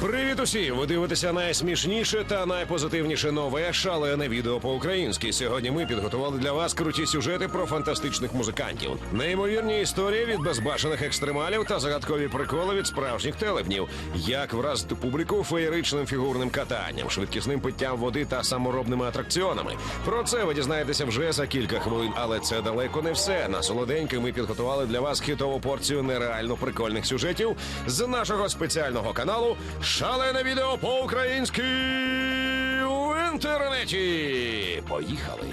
Привіт усім! Ви дивитеся найсмішніше та найпозитивніше нове шалене відео по-українськи. Сьогодні ми підготували для вас круті сюжети про фантастичних музикантів, неймовірні історії від безбашених екстремалів та загадкові приколи від справжніх телепнів. Як вразити публіку феєричним фігурним катанням, швидкісним питтям води та саморобними атракціонами. Про це ви дізнаєтеся вже за кілька хвилин, але це далеко не все. На солоденьке ми підготували для вас хітову порцію нереально прикольних сюжетів з нашого спеціального каналу Шалене відео по-українськи в інтернеті. Поїхали!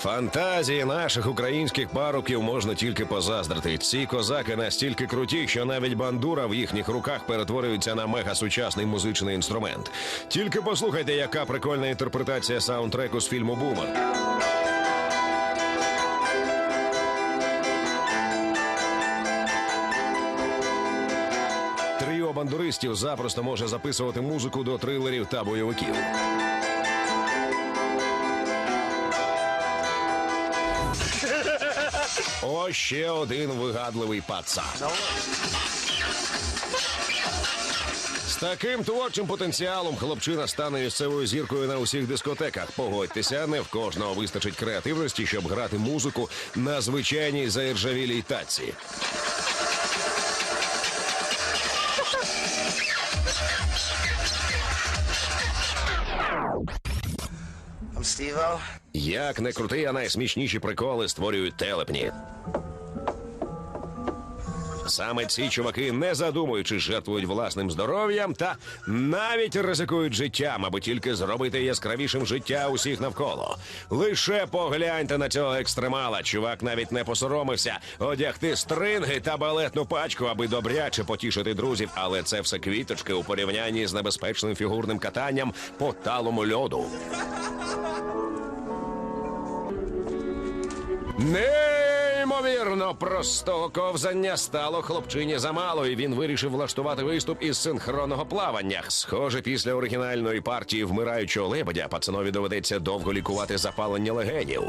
Фантазії наших українських парубків можна тільки позаздрити. Ці козаки настільки круті, що навіть бандура в їхніх руках перетворюється на мегасучасний музичний інструмент. Тільки послухайте, яка прикольна інтерпретація саундтреку з фільму Бумер. Тріо запросто може записувати музику до трилерів та бойовиків. Ось ще один вигадливий пацан. З таким творчим потенціалом хлопчина стане місцевою зіркою на усіх дискотеках. Погодьтеся, не в кожного вистачить креативності, щоб грати музику на звичайній заіржавілій таці. Як не крути, а найсмішніші приколи створюють телепні. Саме ці чуваки, не задумуючись, жертвують власним здоров'ям та навіть ризикують життям, аби тільки зробити яскравішим життя усіх навколо. Лише погляньте на цього екстремала. Чувак навіть не посоромився одягти стринги та балетну пачку, аби добряче потішити друзів. Але це все квіточки у порівнянні з небезпечним фігурним катанням по талому льоду. Неймовірно простого ковзання стало хлопчині замало, і він вирішив влаштувати виступ із синхронного плавання. Схоже, після оригінальної партії вмираючого лебедя пацанові доведеться довго лікувати запалення легенів.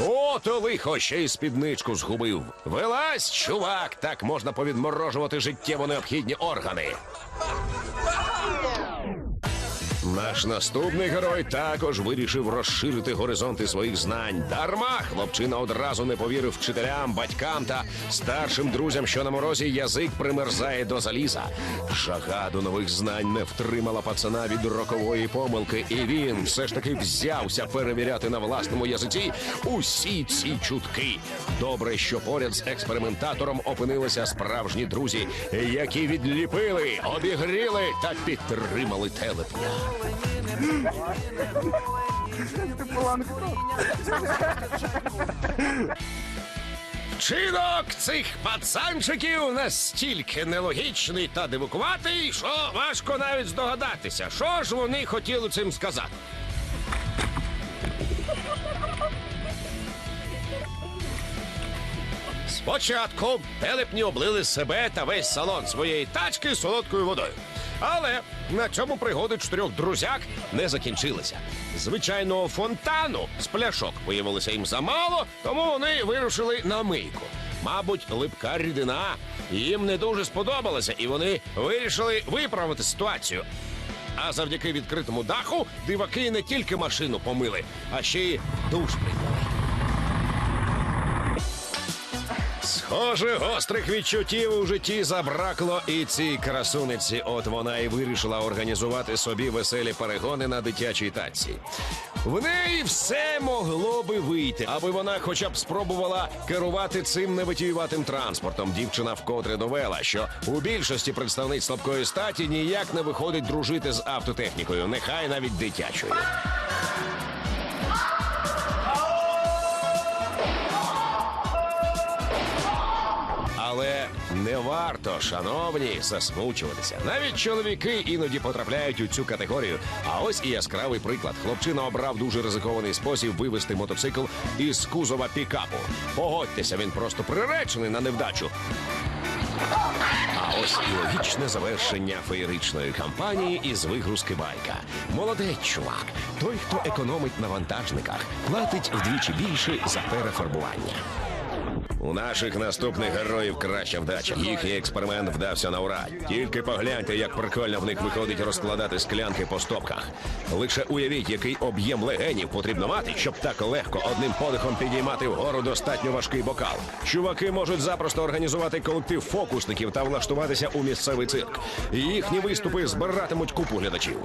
О, то лихо ще й спідничку згубив. Вилазь, чувак, так можна повідморожувати життєво необхідні органи. Наш наступний герой також вирішив розширити горизонти своїх знань. Дарма хлопчина одразу не повірив вчителям, батькам та старшим друзям, що на морозі язик примерзає до заліза. Жага до нових знань не втримала пацана від рокової помилки, і він все ж таки взявся перевіряти на власному язиці усі ці чутки. Добре, що поряд з експериментатором опинилися справжні друзі, які відліпили, обігріли та підтримали телепня. Вчинок цих пацанчиків настільки нелогічний та дивукуватий, що важко навіть здогадатися, що ж вони хотіли цим сказати. Спочатку телепні облили себе та весь салон своєї тачки солодкою водою. Але на цьому пригоди чотирьох друзяк не закінчилися. Звичайного фонтану з пляшок виявилося їм замало, тому вони вирушили на мийку. Мабуть, липка рідина їм не дуже сподобалася, і вони вирішили виправити ситуацію. А завдяки відкритому даху диваки не тільки машину помили, а ще й душ прийняли. Схоже, гострих відчуттів у житті забракло і цій красуниці. От вона і вирішила організувати собі веселі перегони на дитячій таці. В неї все могло би вийти, аби вона хоча б спробувала керувати цим невитіюватим транспортом. Дівчина вкотре довела, що у більшості представниць слабкої статі ніяк не виходить дружити з автотехнікою, нехай навіть дитячою. Не варто, шановні, засмучуватися. Навіть чоловіки іноді потрапляють у цю категорію. А ось і яскравий приклад. Хлопчина обрав дуже ризикований спосіб вивести мотоцикл із кузова пікапу. Погодьтеся, він просто приречений на невдачу. А ось і логічне завершення феєричної кампанії із вигрузки байка. Молодець чувак, той, хто економить на вантажниках, платить вдвічі більше за перефарбування. У наших наступних героїв краща вдача. Їхній експеримент вдався на ура. Тільки погляньте, як прикольно в них виходить розкладати склянки по стопках. Лише уявіть, який об'єм легенів потрібно мати, щоб так легко одним подихом підіймати вгору достатньо важкий бокал. Чуваки можуть запросто організувати колектив фокусників та влаштуватися у місцевий цирк. Їхні виступи збиратимуть купу глядачів.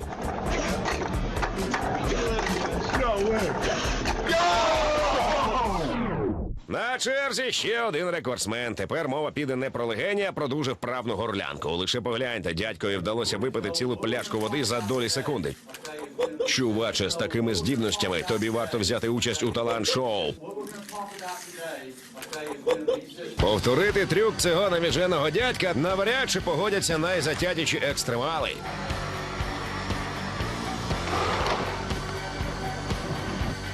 На черзі ще один рекордсмен. Тепер мова піде не про легені, а про дуже вправну горлянку. Лише погляньте, дядькові вдалося випити цілу пляшку води за долі секунди. Чуваче, з такими здібностями тобі варто взяти участь у талант-шоу. Повторити трюк цього навіженого дядька навряд чи погодяться найзатятіші екстремали.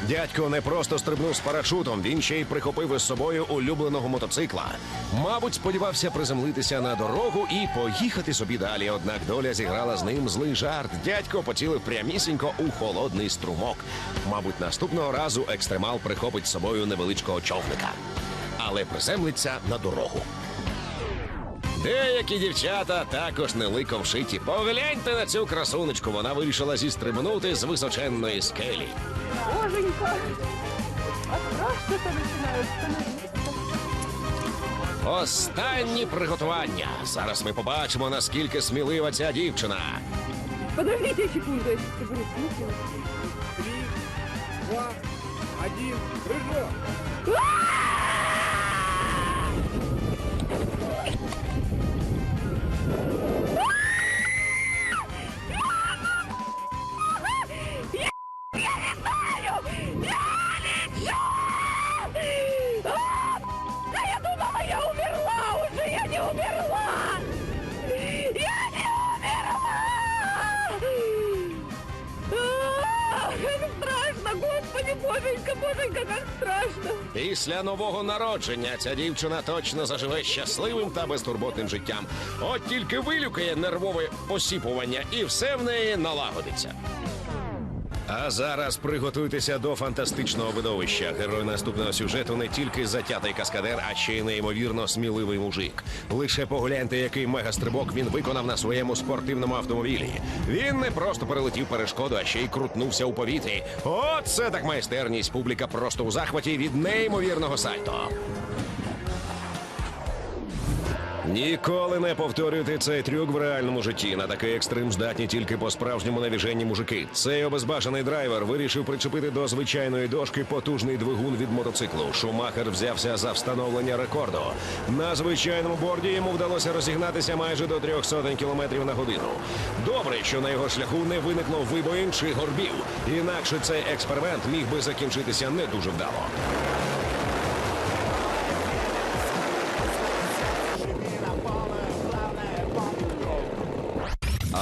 Дядько не просто стрибнув з парашутом, він ще й прихопив із собою улюбленого мотоцикла. Мабуть, сподівався приземлитися на дорогу і поїхати собі далі. Однак доля зіграла з ним злий жарт. Дядько поцілив прямісінько у холодний струмок. Мабуть, наступного разу екстремал прихопить з собою невеличкого човника, але приземлиться на дорогу. Деякі дівчата також не ликом шиті. Погляньте на цю красунечку. Вона вирішила зістрибнути з височенної скелі. Боженька! А страшно-то начинает. Останні приготування. Зараз ми побачимо, наскільки смілива ця дівчина. Подождите секунду, сейчас соберу смысл. Три, два, один, прыжок! Боженька, как страшно! Після нового народження ця дівчина точно заживе щасливим та безтурботним життям. От тільки вилюкає нервове посіпування, і все в неї налагодиться. А зараз приготуйтеся до фантастичного видовища. Герой наступного сюжету не тільки затятий каскадер, а ще й неймовірно сміливий мужик. Лише погляньте, який мегастрибок він виконав на своєму спортивному автомобілі. Він не просто перелетів перешкоду, а ще й крутнувся у повітрі. От це так майстерність. Публіка просто у захваті від неймовірного сальто. Ніколи не повторюйте цей трюк в реальному житті. На такий екстрим здатні тільки по справжньому навіженні мужики. Цей обезбашений драйвер вирішив причепити до звичайної дошки потужний двигун від мотоциклу. Шумахер взявся за встановлення рекорду. На звичайному борді йому вдалося розігнатися майже до трьох сотень кілометрів на годину. Добре, що на його шляху не виникло вибоїн чи горбів. Інакше цей експеримент міг би закінчитися не дуже вдало.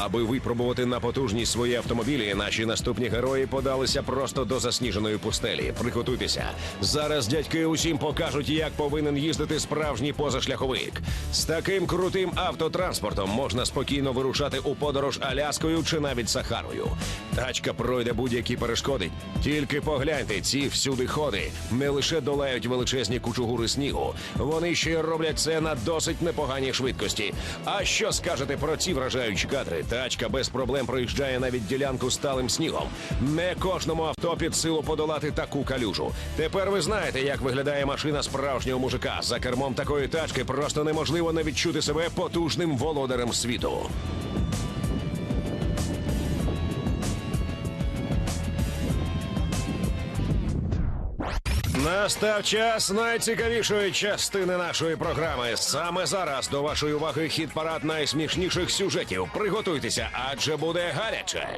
Аби випробувати на потужність свої автомобілі, наші наступні герої подалися просто до засніженої пустелі. Приготуйтеся. Зараз дядьки усім покажуть, як повинен їздити справжній позашляховик. З таким крутим автотранспортом можна спокійно вирушати у подорож Аляскою чи навіть Сахарою. Тачка пройде будь-які перешкоди. Тільки погляньте, ці всюди ходи не лише долають величезні кучугури снігу, вони ще й роблять це на досить непоганій швидкості. А що скажете про ці вражаючі кадри? Тачка без проблем проїжджає навіть ділянку сталим снігом. Не кожному авто під силу подолати таку калюжу. Тепер ви знаєте, як виглядає машина справжнього мужика. За кермом такої тачки просто неможливо не відчути себе потужним володарем світу. Настав час найцікавішої частини нашої програми. Саме зараз до вашої уваги хіт парад найсмішніших сюжетів. Приготуйтеся, адже буде гаряче.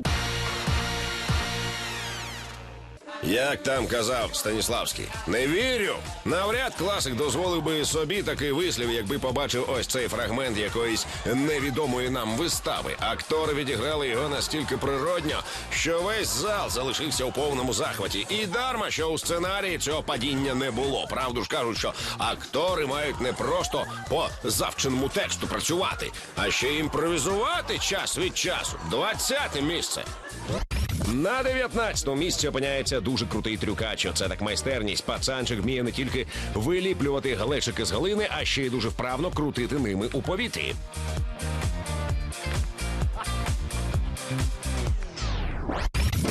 Як там казав Станіславський, не вірю. Навряд класик дозволив би собі такий вислів, якби побачив ось цей фрагмент якоїсь невідомої нам вистави. Актори відіграли його настільки природньо, що весь зал залишився у повному захваті. І дарма, що у сценарії цього падіння не було. Правду ж кажуть, що актори мають не просто по завченому тексту працювати, а ще імпровізувати час від часу. Двадцяте місце. На 19-му місці опиняється дуже крутий трюкач. Це так майстерність. Пацанчик вміє не тільки виліплювати галечики з глини, а ще й дуже вправно крутити ними у повітрі.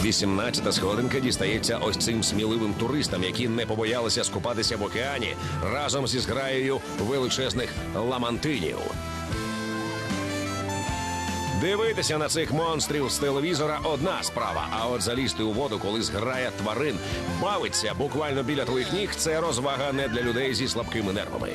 Вісімнадцята сходинка дістається ось цим сміливим туристам, які не побоялися скупатися в океані разом зі зграєю величезних ламантинів. Дивитися на цих монстрів з телевізора одна справа. А от залізти у воду, коли зграя тварин бавиться буквально біля твоїх ніг, це розвага не для людей зі слабкими нервами.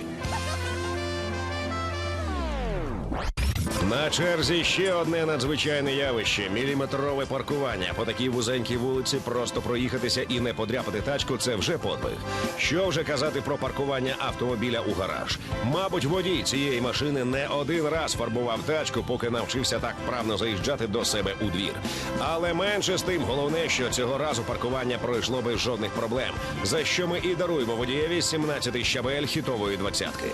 На черзі ще одне надзвичайне явище міліметрове паркування. По такій вузенькій вулиці просто проїхатися і не подряпати тачку це вже подвиг. Що вже казати про паркування автомобіля у гараж? Мабуть, водій цієї машини не один раз фарбував тачку, поки навчився так вправно заїжджати до себе у двір. Але менше з тим, головне, що цього разу паркування пройшло без жодних проблем. За що ми і даруємо водієві 17-й щабель хітової двадцятки.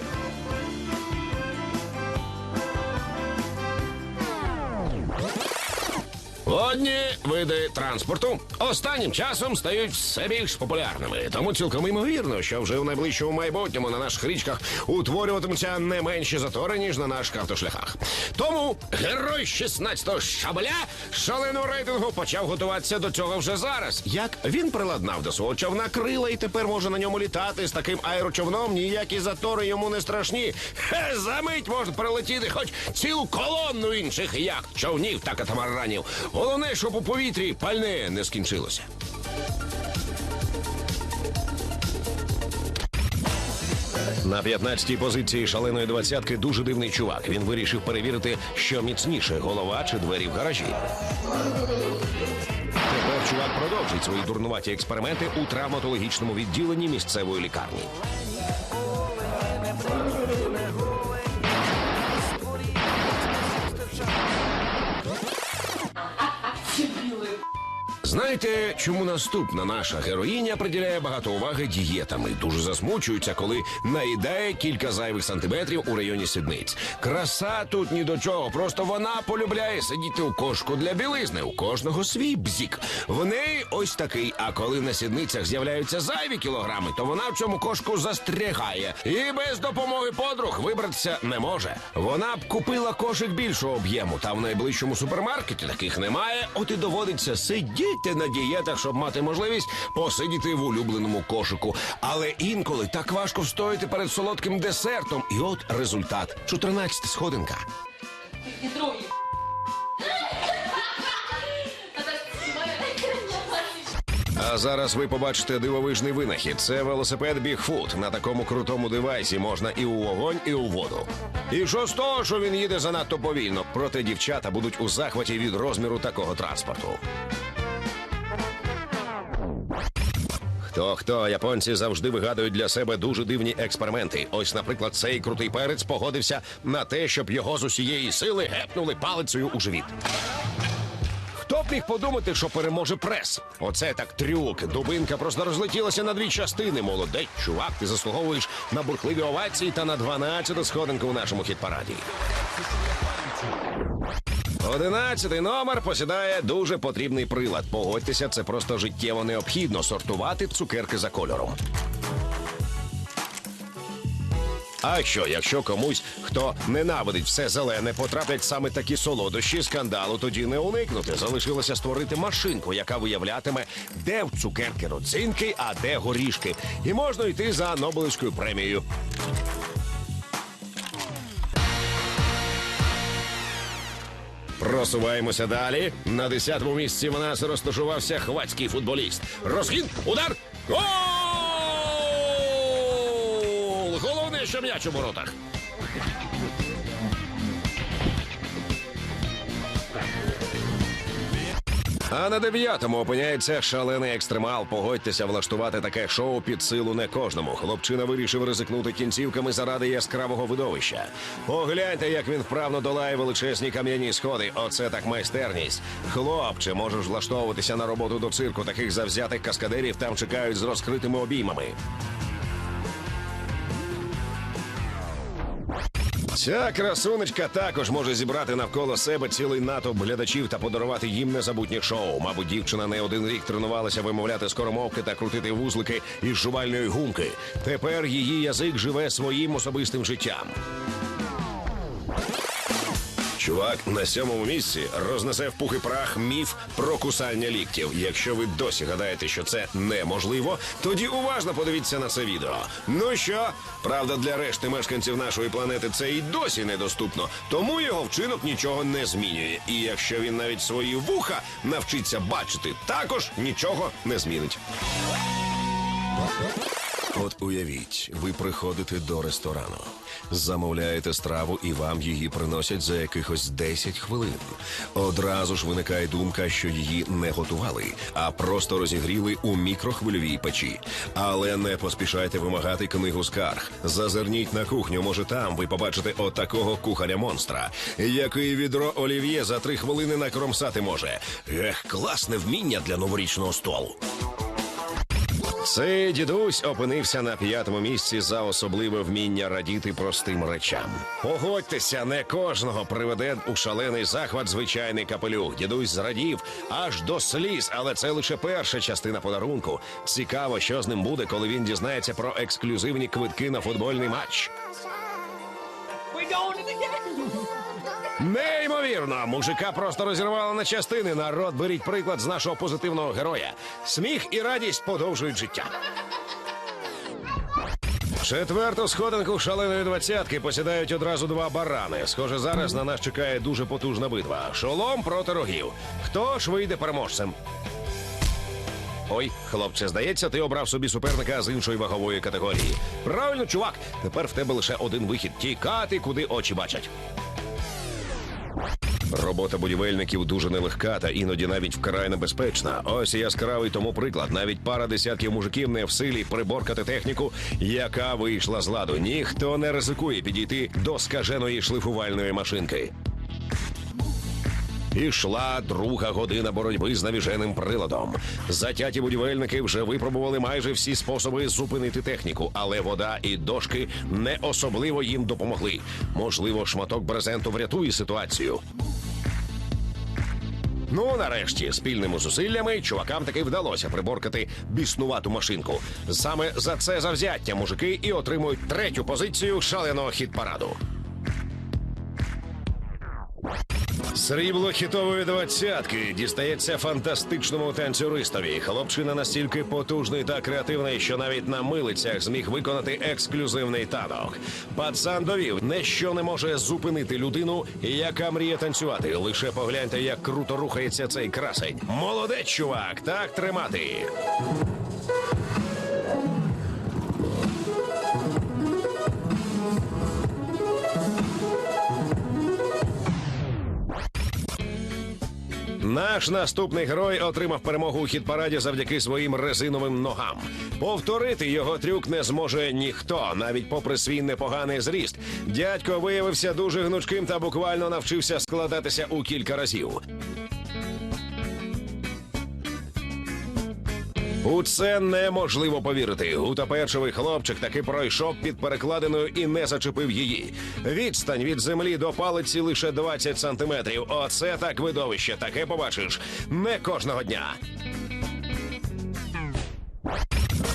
Одні види транспорту останнім часом стають все більш популярними. Тому цілком ймовірно, що вже в найближчому майбутньому на наших річках утворюватимуться не менші затори, ніж на наших автошляхах. Тому герой 16-го щабеля шаленого рейтингу почав готуватися до цього вже зараз. Як він приладнав до свого човна крила і тепер може на ньому літати з таким аерочовном, ніякі затори йому не страшні. Хе, за мить може прилетіти хоч цілу колонну інших яхт, човнів та катамаранів. Головне, щоб у повітрі пальне не скінчилося. На 15-й позиції шаленої двадцятки дуже дивний чувак. Він вирішив перевірити, що міцніше голова чи двері в гаражі. Тепер чувак продовжить свої дурнуваті експерименти у травматологічному відділенні місцевої лікарні. Знаєте, чому наступна наша героїня приділяє багато уваги дієтами? Дуже засмучується, коли наїдає кілька зайвих сантиметрів у районі сідниць. Краса тут ні до чого. Просто вона полюбляє сидіти у кошку для білизни. У кожного свій бзік. В неї ось такий. А коли на сідницях з'являються зайві кілограми, то вона в цьому кошку застрягає і без допомоги подруг вибратися не може. Вона б купила кошик більшого об'єму, та в найближчому супермаркеті таких немає. От і доводиться сидіти на дієтах, щоб мати можливість посидіти в улюбленому кошику. Але інколи так важко встояти перед солодким десертом. І от результат: 14 сходинка. А зараз ви побачите дивовижний винахід. Це велосипед Бігфут. На такому крутому девайсі можна і у вогонь, і у воду. І що з того, що він їде занадто повільно, проте дівчата будуть у захваті від розміру такого транспорту. Хто хто японці завжди вигадують для себе дуже дивні експерименти. Ось, наприклад, цей крутий перець погодився на те, щоб його з усієї сили гепнули палицею у живіт. Хто б міг подумати, що переможе прес? Оце так трюк. Дубинка просто розлетілася на дві частини. Молодець, чувак, ти заслуговуєш на бурхливі овації та на 12 сходинку у нашому хіт-параді. Одинадцятий номер посідає дуже потрібний прилад. Погодьтеся, це просто життєво необхідно сортувати цукерки за кольором. А що, якщо комусь, хто ненавидить все зелене, потраплять саме такі солодощі, скандалу тоді не уникнути. Залишилося створити машинку, яка виявлятиме, де в цукерки родзинки, а де горішки. І можна йти за Нобелівською премією. Просуваємося далі. На 10-му місці в нас розташувався хвацький футболіст. Розгін, удар. Гол! Головне, що м'яч у воротах. А на дев'ятому опиняється шалений екстремал. Погодьтеся влаштувати таке шоу під силу не кожному. Хлопчина вирішив ризикнути кінцівками заради яскравого видовища. Погляньте, як він вправно долає величезні кам'яні сходи. Оце так майстерність. Хлопче, можеш влаштовуватися на роботу до цирку. Таких завзятих каскадерів там чекають з розкритими обіймами. Ця красунечка також може зібрати навколо себе цілий натовп глядачів та подарувати їм незабутнє шоу. Мабуть, дівчина не один рік тренувалася вимовляти скоромовки та крутити вузлики із жувальної гумки. Тепер її язик живе своїм особистим життям. Чувак на сьомому місці рознесе в пух і прах міф про кусання ліктів. Якщо ви досі гадаєте, що це неможливо, тоді уважно подивіться на це відео. Ну що, правда, для решти мешканців нашої планети це і досі недоступно, тому його вчинок нічого не змінює. І якщо він навіть свої вуха навчиться бачити, також нічого не змінить. От уявіть, ви приходите до ресторану, замовляєте страву і вам її приносять за якихось 10 хвилин. Одразу ж виникає думка, що її не готували, а просто розігріли у мікрохвильовій печі. Але не поспішайте вимагати книгу скарг. Зазирніть на кухню, може там ви побачите отакого кухаря-монстра, який відро олів'є за три хвилини накромсати може. Ех, класне вміння для новорічного столу. Цей дідусь опинився на п'ятому місці за особливе вміння радіти простим речам. Погодьтеся, не кожного приведе у шалений захват звичайний капелюх. Дідусь зрадів аж до сліз, але це лише перша частина подарунку. Цікаво, що з ним буде, коли він дізнається про ексклюзивні квитки на футбольний матч. Неймовірно, мужика просто розірвало на частини. Народ, беріть приклад з нашого позитивного героя. Сміх і радість подовжують життя. Четверту сходинку шаленої двадцятки посідають одразу два барани. Схоже, зараз на нас чекає дуже потужна битва. Шолом проти рогів. Хто ж вийде переможцем? Ой, хлопче, здається, ти обрав собі суперника з іншої вагової категорії. Правильно, чувак. Тепер в тебе лише один вихід тікати, куди очі бачать. Робота будівельників дуже нелегка та іноді навіть вкрай небезпечна. Ось яскравий тому приклад. Навіть пара десятків мужиків не в силі приборкати техніку, яка вийшла з ладу. Ніхто не ризикує підійти до скаженої шлифувальної машинки. Пішла друга година боротьби з навіженим приладом. Затяті будівельники вже випробували майже всі способи зупинити техніку, але вода і дошки не особливо їм допомогли. Можливо, шматок брезенту врятує ситуацію. Ну, нарешті, спільними зусиллями чувакам таки вдалося приборкати біснувату машинку. Саме за це завзяття мужики і отримують третю позицію шаленого хіт-параду. Срібло хітової двадцятки дістається фантастичному танцюристові. Хлопчина настільки потужний та креативний, що навіть на милицях зміг виконати ексклюзивний танок. Пацан довів, не що не може зупинити людину, яка мріє танцювати. Лише погляньте, як круто рухається цей красень. Молодець, чувак, так тримати. Наш наступний герой отримав перемогу у хіт-параді завдяки своїм резиновим ногам. Повторити його трюк не зможе ніхто, навіть попри свій непоганий зріст. Дядько виявився дуже гнучким та буквально навчився складатися у кілька разів. У це неможливо повірити. Гутоперчевий хлопчик таки пройшов під перекладиною і не зачепив її. Відстань від землі до палиці лише 20 сантиметрів. Оце так видовище. Таке побачиш не кожного дня.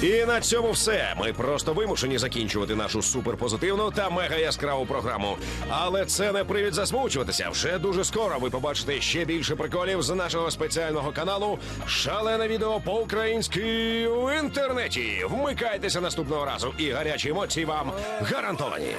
І на цьому все. Ми просто вимушені закінчувати нашу суперпозитивну та мега яскраву програму. Але це не привід засмучуватися. Вже дуже скоро ви побачите ще більше приколів з нашого спеціального каналу Шалене відео по-українськи в інтернеті. Вмикайтеся наступного разу, і гарячі емоції вам гарантовані.